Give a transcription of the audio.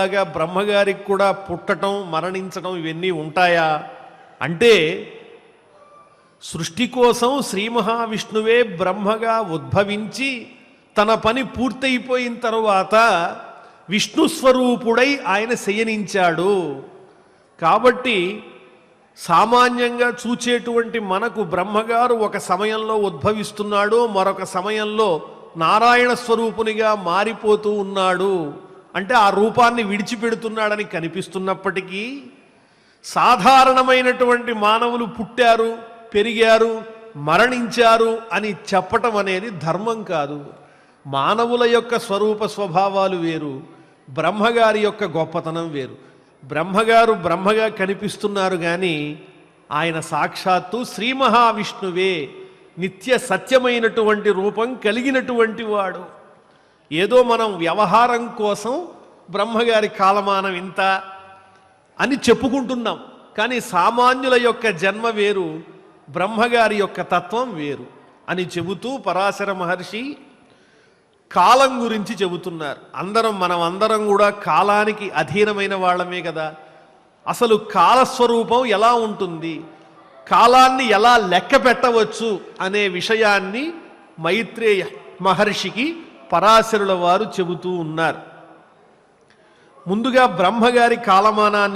లాగా బ్రహ్మగారికి కూడా పుట్టటం మరణించడం ఇవన్నీ ఉంటాయా? అంటే సృష్టి కోసం శ్రీ మహావిష్ణువే బ్రహ్మగా ఉద్భవించి తన పని పూర్తయిపోయిన తరువాత విష్ణు స్వరూపుడై ఆయన శయనించాడు. కాబట్టి సామాన్యంగా చూచేటువంటి మనకు బ్రహ్మగారు ఒక సమయంలో ఉద్భవిస్తున్నాడు మరొక సమయంలో నారాయణ స్వరూపునిగా మారిపోతూ ఉన్నాడు. అంటే ఆ రూపాన్ని విడిచిపెడుతున్నాడని కనిపిస్తున్నప్పటికీ సాధారణమైనటువంటి మానవులు పుట్టారు పెరిగారు మరణించారు అని చెప్పటం అనేది ధర్మం కాదు. మానవుల యొక్క స్వరూప స్వభావాలు వేరు బ్రహ్మగారి యొక్క గొప్పతనం వేరు. బ్రహ్మగారు బ్రహ్మగా కనిపిస్తున్నారు కానీ ఆయన సాక్షాత్తు శ్రీ మహావిష్ణువే నిత్య సత్యమైనటువంటి రూపం కలిగినటువంటి వాడు. ఏదో మనం వ్యవహారం కోసం బ్రహ్మగారి కాలమానం ఇంత అని చెప్పుకుంటున్నాం. కానీ సామాన్యుల యొక్క జన్మ వేరు బ్రహ్మగారి యొక్క తత్వం వేరు అని చెబుతూ పరాశర మహర్షి కాలం గురించి చెబుతున్నారు. అందరం మనం అందరం కూడా కాలానికి అధీనమైన వాళ్ళమే కదా. అసలు కాలస్వరూపం ఎలా ఉంటుంది? కాలాన్ని ఎలా లెక్క పెట్టవచ్చు అనే విషయాన్ని మైత్రేయ మహర్షికి పరాశరుల వారు చెబుతూ ఉన్నారు. ముందుగా బ్రహ్మగారి కాలమానాన్ని